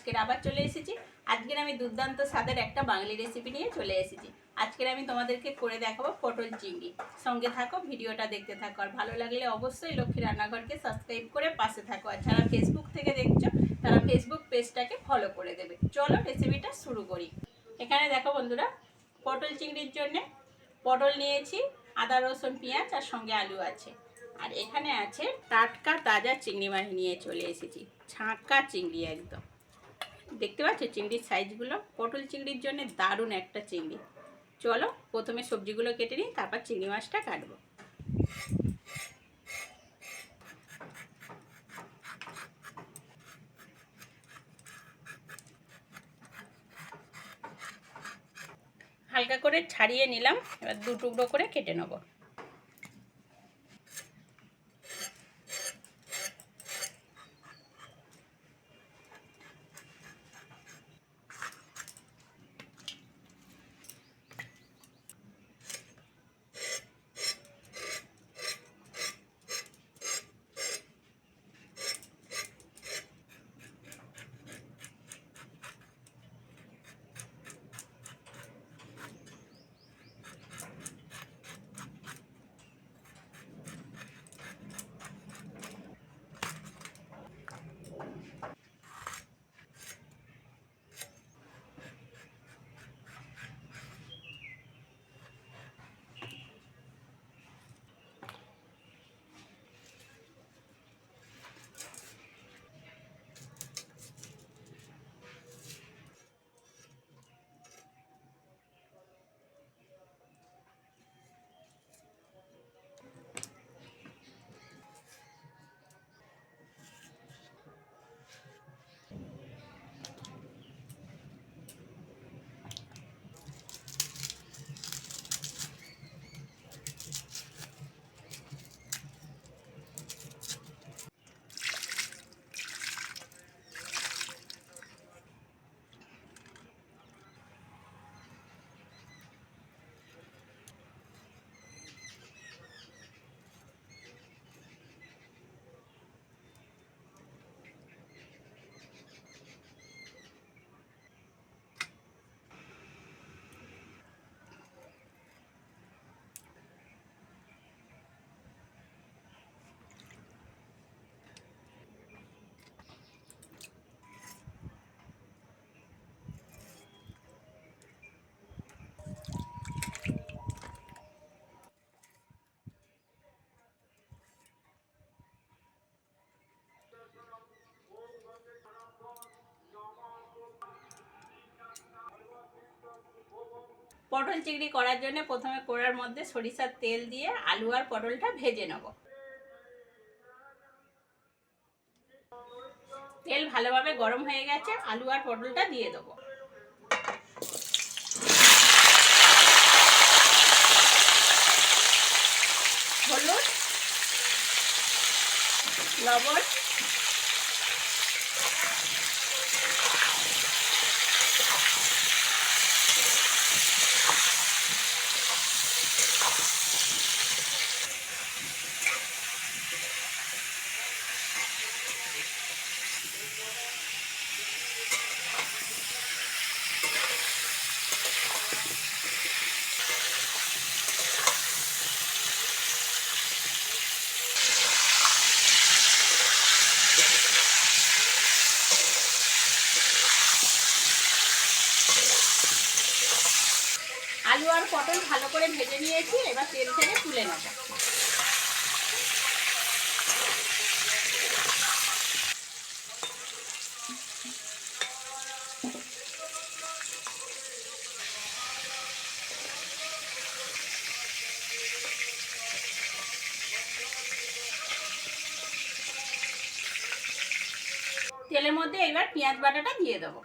আজকের আবার চলে এসেছি। আজকের আমি দুর্দান্ত স্বাদের একটা বাঙালি রেসিপি নিয়ে চলে এসেছি। আজকের আমি তোমাদেরকে করে দেখাবো পটল চিংড়ি। সঙ্গে থাকো, ভিডিওটা দেখতে থাকো। আর ভালো লাগলে অবশ্যই লক্ষ্মী রান্নাঘরকে সাবস্ক্রাইব করে পাশে থাকো। আর যারা ফেসবুক থেকে দেখছ, তারা ফেসবুক পেজটাকে ফলো করে দেবে। চলো রেসিপিটা শুরু করি। এখানে দেখো বন্ধুরা, পটল চিংড়ির জন্যে পটল নিয়েছি, আদা, রসুন, পেঁয়াজ আর সঙ্গে আলু আছে। আর এখানে আছে টাটকা তাজা চিংড়ি মাছ নিয়ে চলে এসেছি। ছাঁকা চিংড়ি একদম। দেখতে পাচ্ছ চিংড়ির সাইজগুলো পটল চিংড়ির জন্য দারুণ একটা চিংড়ি। চলো প্রথমে সবজিগুলো কেটে নিই তারপর চিংড়ি মাছটা কাটবো। হালকা করে ছাড়িয়ে নিলাম, এবার দু টুকরো করে কেটে নেব। পটল চিংড়ি করার জন্য প্রথমে কোড়ার মধ্যে সরিষার তেল দিয়ে আলু আর পটলটা ভেজে নেব। তেল ভালোভাবে গরম হয়ে গেছে, আলু আর পটলটা দিয়ে দেবো। হলুদ, লবণ আলু আর পটল ভালো করে ভেজে নিয়েছি, এবার তেল থেকে তুলে নেব। তেলের মধ্যে এবার পেঁয়াজ বাটাটা দিয়ে দেবো।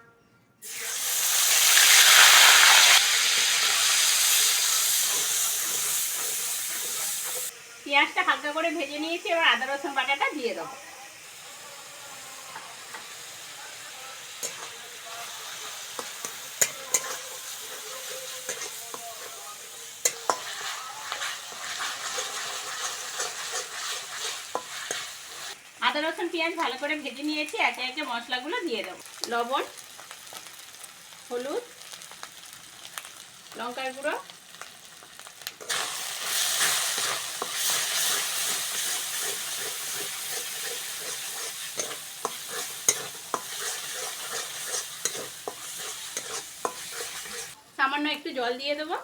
পেঁয়াজটা হালকা করে ভেজে নিয়েছি, এবার আদা, রসুন বাটাটা দিয়ে দেবো। আদা, রসুন, পেঁয়াজ ভালো করে ভেজে নিয়েছি, একে একে মশলাগুলো দিয়ে দেবো। লবণ, হলুদ, লঙ্কার গুঁড়ো সামান্য একটু জল দিয়ে দেবো।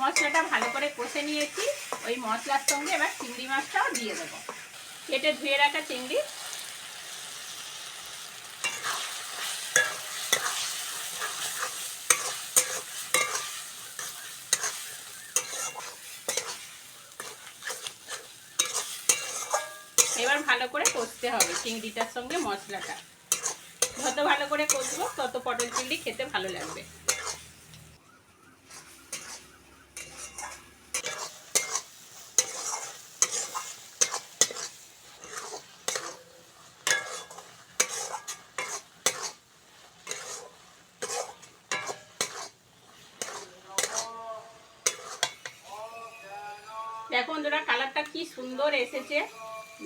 মশলাটা ভালো করে কষে নিয়েছি। ওই মশলার সঙ্গে এবার চিংড়ি মাছটাও দিয়ে দেবো। কেটে ধুয়ে রাখা চিংড়ি এবার ভালো করে কষতে হবে চিংড়িটার সঙ্গে মশলাটা। যত ভালো করে কষবো, তত পটল চিংড়ি খেতে ভালো লাগবে। দেখো বন্ধুরা, কালারটা কি সুন্দর এসেছে।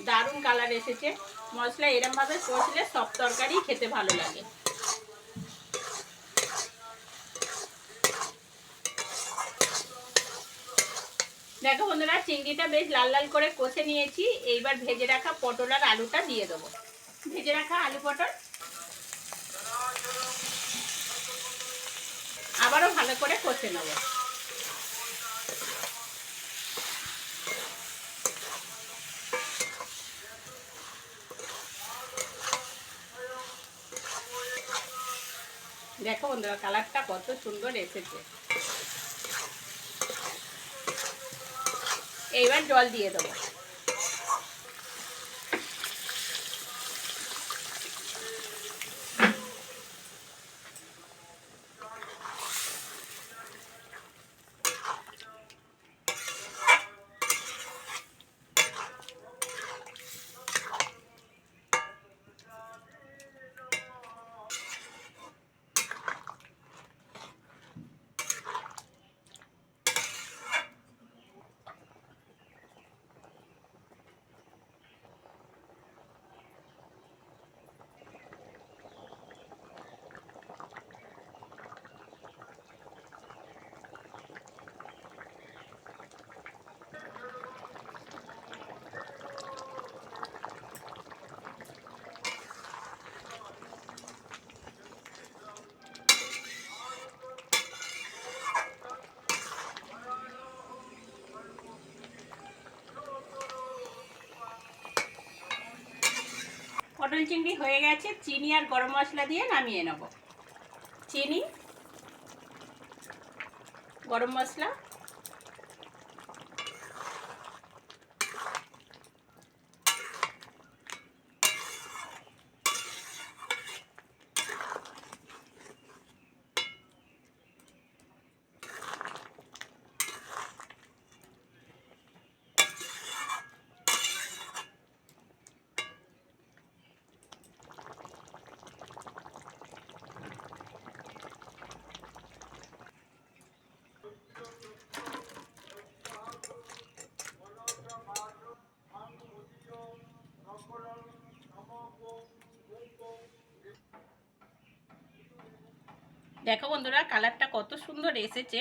দারুণ কালার এসেছে। মশলা এরম ভাবে কষলে সব তরকারি খেতে ভালো লাগে। দেখো বন্ধুরা, চিংড়িটা বেশ লাল লাল করে কষে নিয়েছি। এইবার ভেজে রাখা পটল আর আলুটা দিয়ে দেবো। ভেজে রাখা আলু পটল। আবারও ভালো করে কষে নেব। দেখো বন্ধুরা কালারটা কত সুন্দর এসেছে। এইবার জল দিয়ে দেবো। পটল চিংড়ি হয়ে গেছে চিনি আর গরম মশলা দিয়ে নামিয়ে নেব। চিনি গরম মশলা দেখো বন্ধুরা কালারটা কত সুন্দর এসেছে